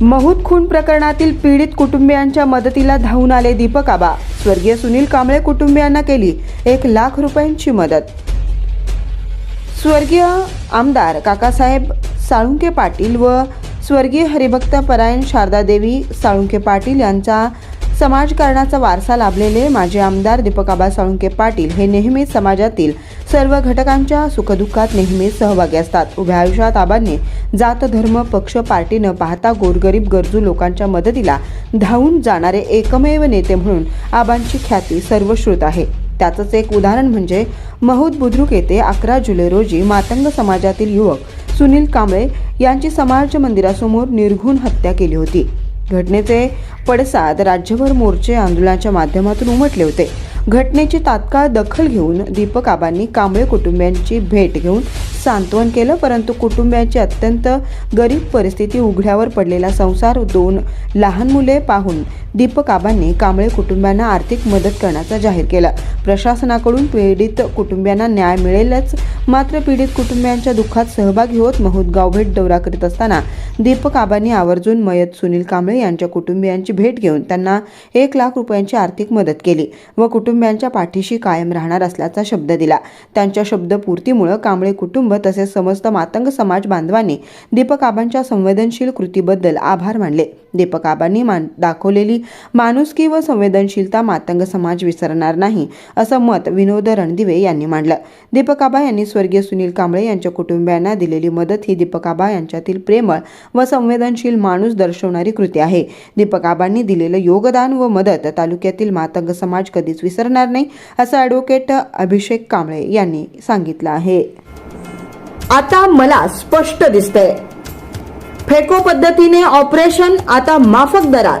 महूत खून प्रकरणातील पीडित कुटुंबियांच्या मदतीला धावून आले दीपक आबा. स्वर्गीय सुनील कांबळे कुटुंबियांना केली एक लाख रुपयांची मदत. स्वर्गीय आमदार काकासाहेब साळुंके पाटील व स्वर्गीय हरिभक्त परायण शारदादेवी साळुंके पाटील यांचा समाजकारणाचा वारसा लाभलेले माजी आमदार दीपकाबा साळुंके पाटील हे नेहमीच समाजातील सर्व घटकांच्या सुखदुःखात नेहमीच सहभागी असतात. उभ्या आयुष्यात आबांनी जात धर्म पक्ष पार्टी न पाहता गोरगरीब गरजू लोकांच्या मदतीला धावून जाणारे एकमेव नेते म्हणून आबांची ख्याती सर्वश्रुत आहे. त्याचंच एक उदाहरण म्हणजे महूद बुद्रुक येथे अकरा जुलै रोजी मातंग समाजातील युवक सुनील कांबळे यांची समाज मंदिरासमोर निर्घुण हत्या केली होती. घटनेचे पडसाद राज्यभर मोर्चे आंदोलनाच्या माध्यमातून उमटले होते. घटनेची तात्काळ दखल घेऊन दीपक आबांनी कांबळे कुटुंबियांची भेट घेऊन सांत्वन केलं परंतु कुटुंबियांची अत्यंत गरीब परिस्थिती उघड्यावर पडलेला संसार दोन लहान मुले पाहून दीपक आबांनी कांबळे कुटुंबियांना आर्थिक मदत करण्याचा जाहीर केला. प्रशासनाकडून पीडित कुटुंबियांना न्याय मिळेलच मात्र पीडित कुटुंबियांच्या दुःखात सहभागी होत महुदगाव गावभेट दौरा करीत असताना दीपक आबांनी आवर्जून मयत सुनील कांबळे यांच्या कुटुंबियांची भेट घेऊन त्यांना एक लाख रुपयांची आर्थिक मदत केली व कुटुंबियांच्या पाठीशी कायम राहणार असल्याचा शब्द दिला. त्यांच्या शब्दपूर्तीमुळे कांबळे कुटुंब तसेच समस्त मातंग समाज बांधवांनी दीपक आबांच्या संवेदनशील कृतीबद्दल आभार मानले. दीपक आबांनी मान दाखवलेली माणुसकी व संवेदनशीलता मातंग समाज विसरणार नाही असं मत विनोद रणदिवे यांनी मांडलं. दीपकाबा यांनी स्वर्गीय सुनील कांबळे यांच्या कुटुंबियांना दिलेली मदत ही दीपकाबा यांच्यातील प्रेमळ व संवेदनशील माणूस दर्शवणारी कृती आहे. दीपकाबांनी दिलेलं योगदान व मदत तालुक्यातील मातंग समाज कधीच विसरणार नाही असं ॲडव्होकेट अभिषेक कांबळे यांनी सांगितलं आहे. आता मला स्पष्ट दिसतंय. फेको पद्धतीने ऑपरेशन आता माफक दरात.